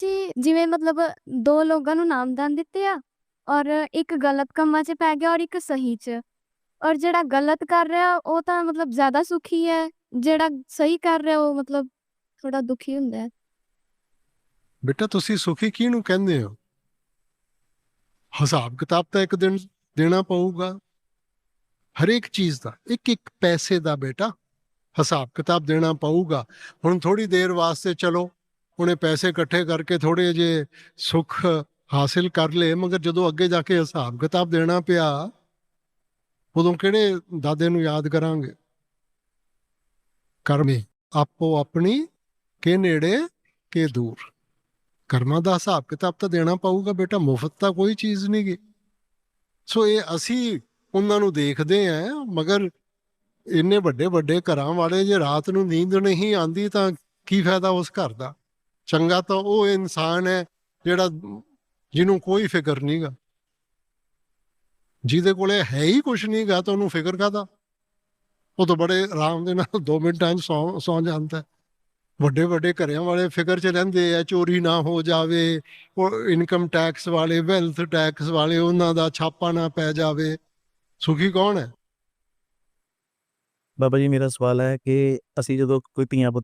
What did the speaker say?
ਜੀ ਜਿਵੇਂ ਮਤਲਬ 2 ਲੋਕਾਂ ਨੂੰ ਨਾਮਦਾਨ ਦਿੱਤੇ ਆ ਔਰ ਇੱਕ ਗਲਤ ਕੰਮਾਂ 'ਚ ਪੈ ਗਿਆ ਔਰ ਇੱਕ ਸਹੀ 'ਚ। ਔਰ ਜਿਹੜਾ ਗਲਤ ਕਰ ਰਿਹਾ ਉਹ ਤਾਂ ਮਤਲਬ ਜ਼ਿਆਦਾ ਸੁਖੀ ਹੈ, ਜਿਹੜਾ ਸਹੀ ਕਰ ਰਿਹਾ ਉਹ ਮਤਲਬ ਥੋੜਾ ਦੁਖੀ ਹੁੰਦਾ ਹੈ। ਬੇਟਾ ਤੁਸੀਂ ਸੁਖੀ ਕਿਹਨੂੰ ਕਹਿੰਦੇ ਹੋ? ਹਿਸਾਬ ਕਿਤਾਬ ਤਾਂ ਇੱਕ ਦਿਨ ਦੇਣਾ ਪਊਗਾ। ਹਰੇਕ ਚੀਜ਼ ਦਾ ਇੱਕ-ਇੱਕ ਪੈਸੇ ਦਾ ਬੇਟਾ ਹਿਸਾਬ ਕਿਤਾਬ ਦੇਣਾ ਪਊਗਾ। ਹੁਣ ਥੋੜੀ ਦੇਰ ਵਾਸਤੇ ਚਲੋ ਉਹਨੇ ਪੈਸੇ ਇਕੱਠੇ ਕਰਕੇ ਥੋੜੇ ਜੇ ਸੁੱਖ ਹਾਸਿਲ ਕਰ ਲਏ, ਮਗਰ ਜਦੋਂ ਅੱਗੇ ਜਾ ਕੇ ਹਿਸਾਬ ਕਿਤਾਬ ਦੇਣਾ ਪਿਆ, ਉਦੋਂ ਕਿਹੜੇ ਦਾਦੇ ਨੂੰ ਯਾਦ ਕਰਾਂਗੇ? ਕਰਮੇ, ਆਪੋ ਆਪਣੀ ਕੇ ਨੇੜੇ ਕੇ ਦੂਰ। ਕਰਮਾਂ ਦਾ ਹਿਸਾਬ ਕਿਤਾਬ ਤਾਂ ਦੇਣਾ ਪਊਗਾ ਬੇਟਾ, ਮੁਫਤ ਤਾਂ ਕੋਈ ਚੀਜ਼ ਨਹੀਂ ਗੀ। ਸੋ ਇਹ ਅਸੀਂ ਉਹਨਾਂ ਨੂੰ ਦੇਖਦੇ ਆਂ, ਮਗਰ ਇੰਨੇ ਵੱਡੇ ਵੱਡੇ ਘਰਾਂ ਵਾਲੇ ਜੇ ਰਾਤ ਨੂੰ ਨੀਂਦ ਨਹੀਂ ਆਂਦੀ ਤਾਂ ਕੀ ਫਾਇਦਾ ਉਸ ਘਰ ਦਾ? ਚੰਗਾ ਤਾਂ ਉਹ ਇਨਸਾਨ ਹੈ ਜਿਹੜਾ ਜਿਹਨੂੰ ਕੋਈ ਫਿਕਰ ਨਹੀਂਗਾ। ਜਿਹਦੇ ਕੋਲੇ ਹੈ ਹੀ ਕੁਛ ਨਹੀਂਗਾ ਤਾਂ ਉਹਨੂੰ ਫਿਕਰ ਕਾਹਦਾ? ਉਹ ਤਾਂ ਬੜੇ ਆਰਾਮ ਦੇ ਨਾਲ 2 ਮਿੰਟਾਂ 'ਚ ਸੌਂ ਸੌਂ ਜਾਂਦਾ ਹੈ। ਵੱਡੇ ਵੱਡੇ ਘਰਿਆਂ ਵਾਲੇ ਫਿਕਰ 'ਚ ਰਹਿੰਦੇ ਆ, ਚੋਰੀ ਨਾ ਹੋ ਜਾਵੇ, ਉਹ ਇਨਕਮ ਟੈਕਸ ਵਾਲੇ ਵੈਲਥ ਟੈਕਸ ਵਾਲੇ, ਉਹਨਾਂ ਦਾ ਛਾਪਾ ਨਾ ਪੈ ਜਾਵੇ ਸੁਖੀ ਕੌਣ ਹੈ ਬਾਬਾ ਜੀ, ਮੇਰਾ ਸਵਾਲ ਹੈ ਕਿ ਅਸੀਂ ਜਦੋਂ ਕੋਈ ਧੀਆਂ ਪੁੱਤ